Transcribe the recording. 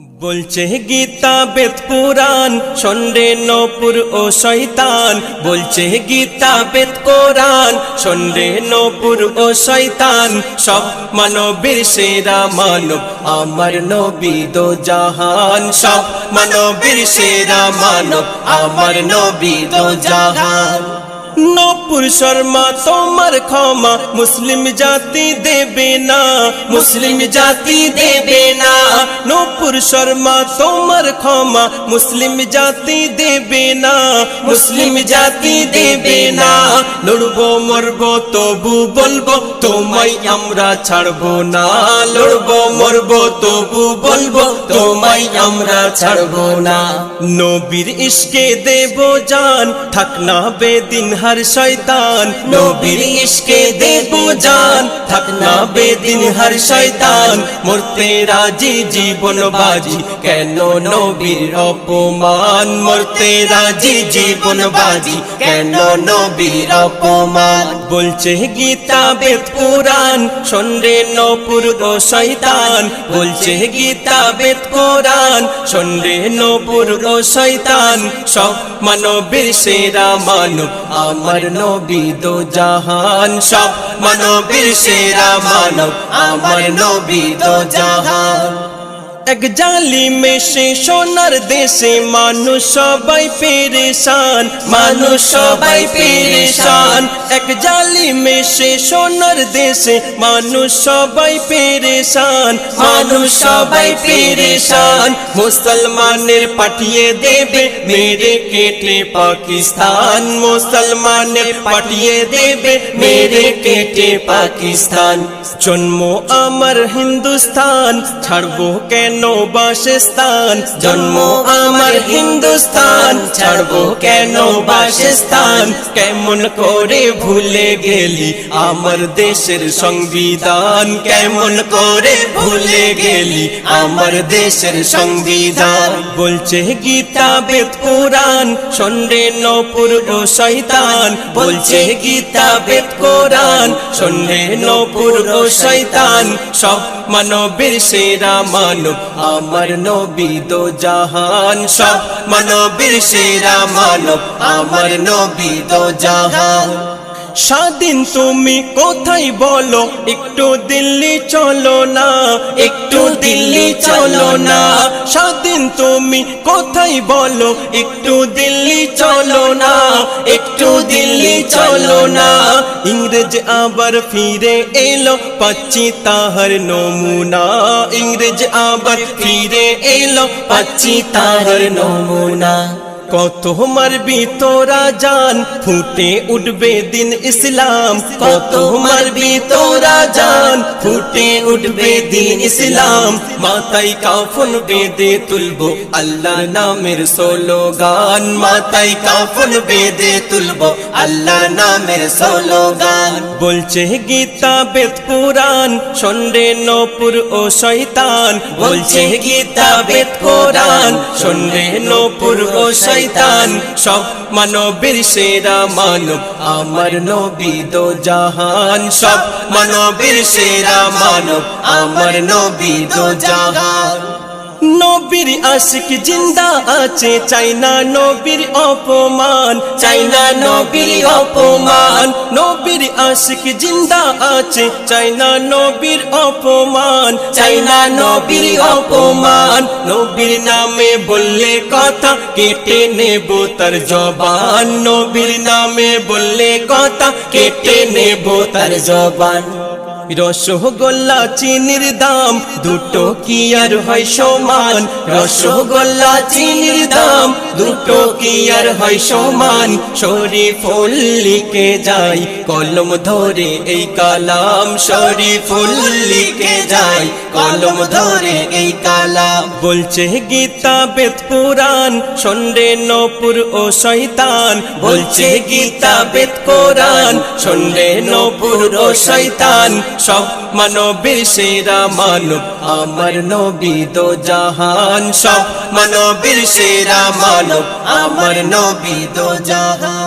বলছে গীতা বেদ পুরাণ সন্ডে নপুর ও শয়তান। বলছে গীতা বেদ কোরআন সন্ডে নপুর ও শয়তান। সব মানবীর সেরা মানব আমার নবী দো জাহান। সব মানবীর সেরা মানব আমার নবী দো জাহান। নপুর শর্মা, তোমার ক্ষমা মুসলিম জাতি দেবে না, মুসলিম জাতি দেবে না। নপুর শর্মা, তোমার ক্ষমা মুসলিম জাতি দেবে না, মুসলিম জাতি দেবে না। লড়বো, মরবো, তবু বলব, তোমায় আমরা ছাড়বো না। লড়বো, মরবো, তবু বলব, তোমায় আমরা ছাড়বো না। নবীর ইশকে দেব জান, থাক না বেদিন হার শয়তান নবীর ইশকে দেব জান থাক না বেদিন হার শয়তান, মরতে রাজি জীবন বাজি কেন নবীর অপমান? মরতে রাজি জীবন বাজি কেন নবীর অপমান? বলছে গীতা বেদ পুরাণ সন্ডে নপুর ও শয়তান। বলছে গীতা বেদ কোরআন সন্ডে নপুর ও শয়তান। সব মানবীর সেরা মানব, আমার নবী দো জাহান। সব মানবীর সেরা মানব আমার নবী তো জাহান। এক জালি মেশে সোনার দেশে, মানুষ সবাই পেরেশান, মানুষ সবাই পেরেশান। এক জালি মেশে সোনার দেশে, মানুষ সবাই পেরেশান, মানুষ সবাই পেরেশান। মুসলমানের পাঠিয়ে দেবে মেরে কেটে পাকিস্তান। মুসলমানের পাঠিয়ে দেবে মেরে কেটে পাকিস্তান। জন্ম আমার হিন্দুস্তান, ছাড়বো কেন বাসস্থান। জন্ম আমার হিন্দুস্তান ছাড়বো কেন বাসস্থান? কেমন করে ভুলে গেলি আমার দেশের সংবিধান? কেমন করে ভুলে গেলি আমার দেশের সংবিধান? বলছে গীতা বেদ পুরাণ সন্ডে নপুর ও শয়তান। বলছে গীতা বেদ কোরআন সন্ডে নপুর ও শয়তান। সব মানবীর সেরা মানব আমার নবী দো জাহান, সব মানবীর সেরা মানব। আমার নবী দো জাহান। স্বাধীন তুমি কোথায় বলো? একটু দিল্লি চলো না, একটু দিল্লি চলো না। স্বাধীন তুমি, কোথায় বলো? একটু দিল্লি চলো না, একটু দিল্লি চলো না। ইংরেজ আবার ফিরে এলো, পাচ্ছি তাহার নমুনা। ইংরেজ আবার ফিরে এলো, পাচ্ছি তাহার নমুনা। কত মারবি তোরা জান, ফুটে উঠবে দিন ইসলাম। কত মারবি তোরা জান, ফুটে উঠবে দিন ইসলাম। মাথায় কাফন বেদে তুলবো আল্লাহ নামের সোলো গান মাথায় কাফন বেদে তুলবো আল্লাহ নামের সোলো গান বলছে গীতা বেদ পুরাণ সন্ডে নপুর ও শয়তান। বলছে গীতা বেদ কোরআন, সন্ডে নপুর ও শয়তান, সব মানবীর সেরা মানব। আমার নবী দো জাহান, সব মানবীর সেরা মানব। আমার নবী দো জাহান। নবীর আশিক জিন্দা আছে, চাইনা নবীর অপমান, চাইনা নবীর অপমান। নবীর আশিক জিন্দা আছে, চাইনা নবীর অপমান, চাইনা নবীর অপমান। নবীর নামে বললে কথা কেটে নেব তার জবান। নবীর নামে বললে কথা কেটে নেব তার জবান। রসগোল্লা চিনির দাম দুটো কি আর হয় সমান? রসগোল্লা চিনির দাম দুটো কি আর হয় সমান? শরীফুল লিখে যাই, কলম ধরে এই কালাম। শরীফুল লিখে যাই, কলম ধরে এই কালাম। বলছে গীতা বেদ পুরাণ সন্ডে নপুর ও শয়তান। বলছে গীতা বেদ কোরআন, সন্ডে নপুর ও শয়তান। সব মানবীর সেরা মানব, আমার নবী দো জাহান। সব মানবীর সেরা মানব, আমার নবী দো জাহান।